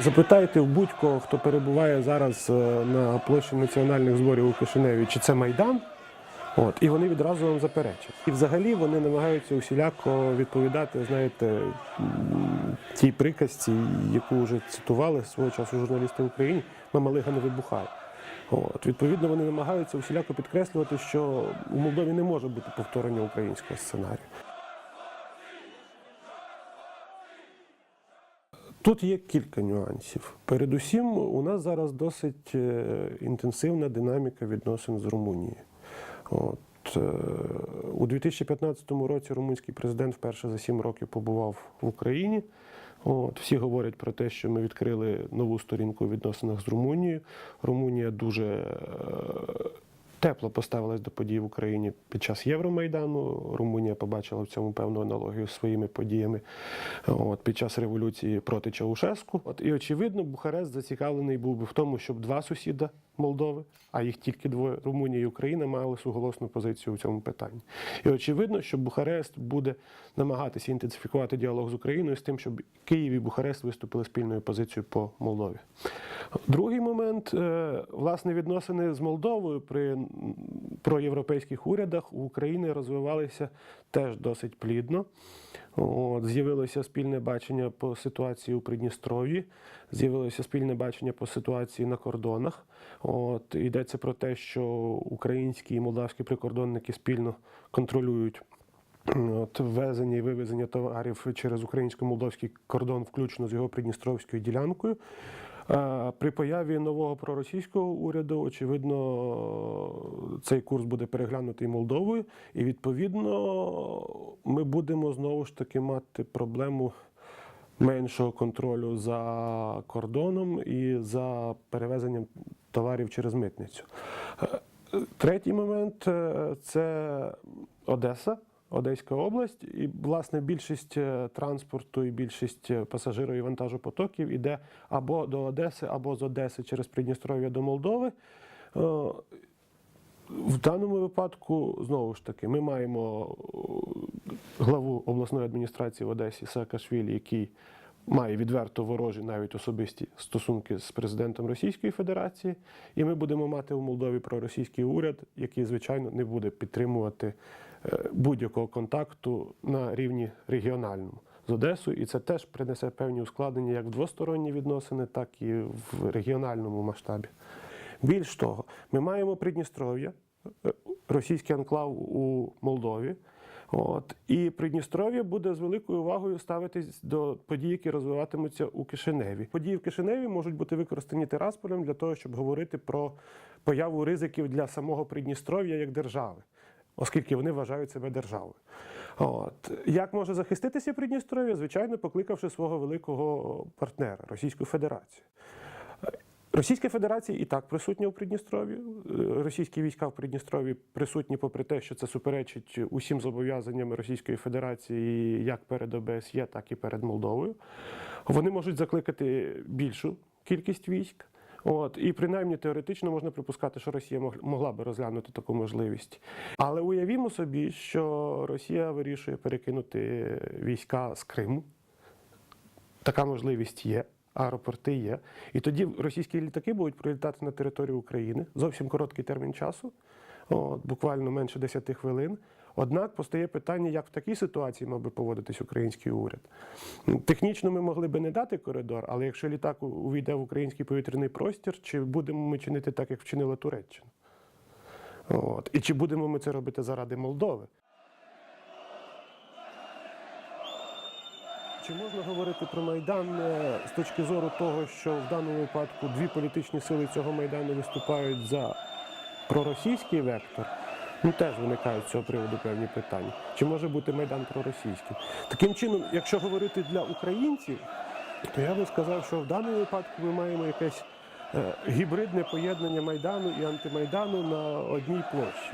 Запитайте в будь-кого, хто перебуває зараз е, на площі національних зборів у Кишиневі, чи це Майдан. От, і вони відразу вам заперечать. І взагалі вони намагаються усіляко відповідати, знаєте, тій приказці, яку вже цитували свого часу журналісти в Україні, мамалига не вибухає. От, відповідно, вони намагаються усіляко підкреслювати, що у Молдові не може бути повторення українського сценарію. Тут є кілька нюансів. Передусім, у нас зараз досить е, інтенсивна динаміка відносин з Румунією. От, е, у 2015 році румунський президент вперше за сім років побував в Україні. От, всі говорять про те, що ми відкрили нову сторінку у відносинах з Румунією. Румунія дуже е, тепло поставилась до подій в Україні під час Євромайдану. Румунія побачила в цьому певну аналогію з своїми подіями от, під час революції проти Чаушеску. От, і очевидно, Бухарест зацікавлений був би в тому, щоб два сусіда Молдови, а їх тільки двоє Румунія і Україна, мали суголосну позицію у цьому питанні. І очевидно, що Бухарест буде намагатися інтенсифікувати діалог з Україною з тим, щоб Київ і Бухарест виступили спільною позицією по Молдові. Другий момент, е, власне, відносини з Молдовою при проєвропейських урядах у України розвивалися теж досить плідно. От, з'явилося спільне бачення по ситуації у Придністров'ї, з'явилося спільне бачення по ситуації на кордонах. От, йдеться про те, що українські і молдавські прикордонники спільно контролюють От, ввезення і вивезення товарів через українсько-молдовський кордон, включно з його придністровською ділянкою. Е, При появі нового проросійського уряду, очевидно, цей курс буде переглянутий Молдовою, і відповідно ми будемо знову ж таки мати проблему меншого контролю за кордоном і за перевезенням товарів через митницю. Е, Третій момент е, це Одеса. Одеська область, і власне більшість е, транспорту і більшість е, пасажирів і вантажопотоків іде або до Одеси, або з Одеси через Придністров'я до Молдови. Е, В даному випадку знову ж таки ми маємо главу обласної адміністрації в Одесі Саакашвілі, який має відверто ворожі навіть особисті стосунки з президентом Російської Федерації, і ми будемо мати у Молдові проросійський уряд, який звичайно не буде підтримувати будь-якого контакту на рівні регіональному з Одесою, і це теж принесе певні ускладнення як в двосторонні відносини, так і в регіональному масштабі. Більш того, ми маємо Придністров'я, е, російський анклав у Молдові. От і Придністров'я буде з великою увагою ставитись до подій, які розвиватимуться у Кишиневі. Події в Кишиневі можуть бути використані Тирасполем для того, щоб говорити про появу ризиків для самого Придністров'я як держави, оскільки вони вважають себе державою. От як може захиститися Придністров'я? Звичайно, покликавши свого великого партнера Російську Федерацію. Російська Федерація і так присутня у Придністров'ї. Російські війська в Придністров'ї присутні, попри те, що це суперечить усім зобов'язанням Російської Федерації як перед ОБСЄ, так і перед Молдовою. Вони можуть закликати більшу кількість військ. От і принаймні теоретично можна припускати, що Росія могла би розглянути таку можливість. Але уявімо собі, що Росія вирішує перекинути війська з Криму. Така можливість є. Аеропорти є. І тоді російські літаки будуть прилітати на територію України зовсім короткий термін часу, от, буквально менше 10 хвилин. Однак постає питання, як в такій ситуації мав би поводитись український уряд. Технічно ми могли би не дати коридор, але якщо літак увійде в український повітряний простір, чи будемо ми чинити так, як вчинила Туреччина? От. І чи будемо ми це робити заради Молдови? Чи можна говорити про Майдан е, з точки зору того, що в даному випадку дві політичні сили цього Майдану виступають за проросійський вектор? Ну, теж виникають з цього приводу певні питання. Чи може бути Майдан проросійський? Таким чином, якщо говорити для українців, то я би сказав, що в даному випадку ми маємо якесь е, гібридне поєднання Майдану і антимайдану на одній площі.